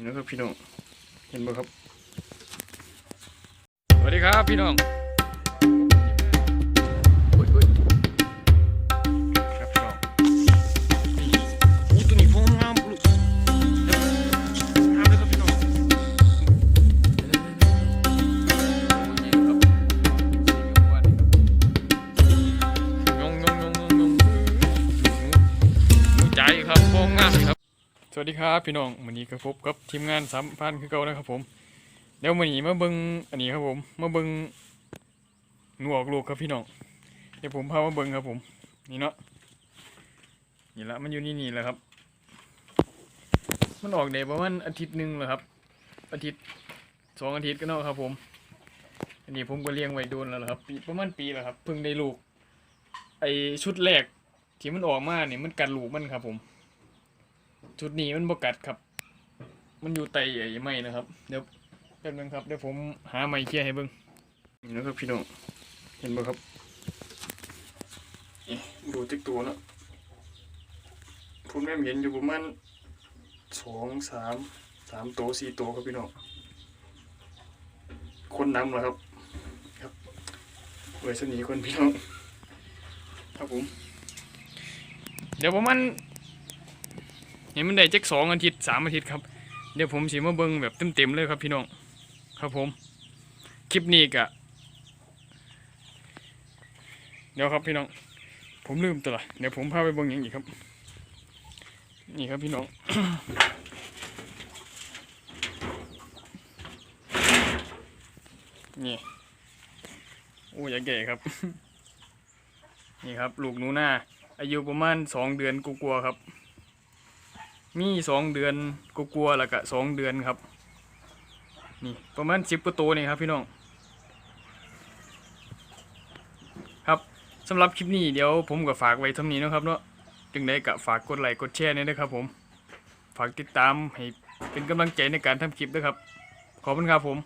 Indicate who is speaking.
Speaker 1: นี่นะครับพี่น้องเห็นบ่ครับ สวัสดีครับพี่น้องโอ้ยโอ้ยครับพี่น้องนี่อู้ตัวนี้พงงามลูกงามเลยครับพี่น้องยงยงยงยงยงใจครับพงงามครับ สวัสดีครับพี่น้องวันนี้ก็พบกับทีมงานสามพันคือเก่านะครับผมเดี๋ยววันนี้มาเบิ่งอันนี้ครับผมมาเบิ่งหนูออกลูกครับพี่น้องเดี๋ยวผมพามาเบิ่งครับผม นี่เนาะนี่ละมันอยู่นี่นี่แหละครับ มันออกได้ประมาณอาทิตย์หนึ่งแล้วครับ อาทิตย์สองอาทิตย์ก็เนาะครับ ผม อันนี้ผมก็เลี้ยงไว้โดนแล้วครับปีประมาณปีแล้วครับเพิ่งได้ลูก ไอชุดแรกที่มันออกมาเนี่ยมันกัดลูกมันครับผม ชุดนี้มันบกัดครับ มันอยู่ไตใหญ่ไม่นะครับ เดี๋ยวแป๊บนึงครับ เดี๋ยวผมหาไม้เคลียร์ให้เบิ่งนี่นะครับพี่น้อง เห็นบ่ครับนี่ดูติ๊กตัวเนาะผมได้เห็นอยู่ประมาณสองสามสามตัวสี่ตัวครับพี่น้อง คนนำเหรอครับ ครับเวอร์ชันนี้คนพี่น้อง ครับผม เดี๋ยวประมาณเห็ นมันได้จักสองอาทิตย์สามอาทิตย์ครับ เดี๋ยวผมสิมาเบิ่งแบบเต็มๆเลยครับพี่น้อง ครับผม คลิปนี้กะเดี๋ยวครับพี่น้อง ผมลืมตัวละเดี๋ยวผมพาไปเบิ่งอย่างอีกครับ นี่ครับพี่น้องนี่โอ้ยาแก่ครับ นี่ครับ ลูกหนูหน้าอายุประมาณสองเดือนกลัวๆครับ มีสองเดือนกลัวๆแล้วก็สองเดือนครับ นี่ประมาณสิบกว่าตัวนี่ครับพี่น้อง ครับสำหรับคลิปนี้เดี๋ยวผมก็ฝากไว้ท่านี้นะครับเนาะจึงได้ก็ฝากกดไลค์กดแชร์นี่นะครับ ผม ฝากติดตามให้เป็นกำลังใจในการทำคลิปด้วยครับ ขอบคุณครับผม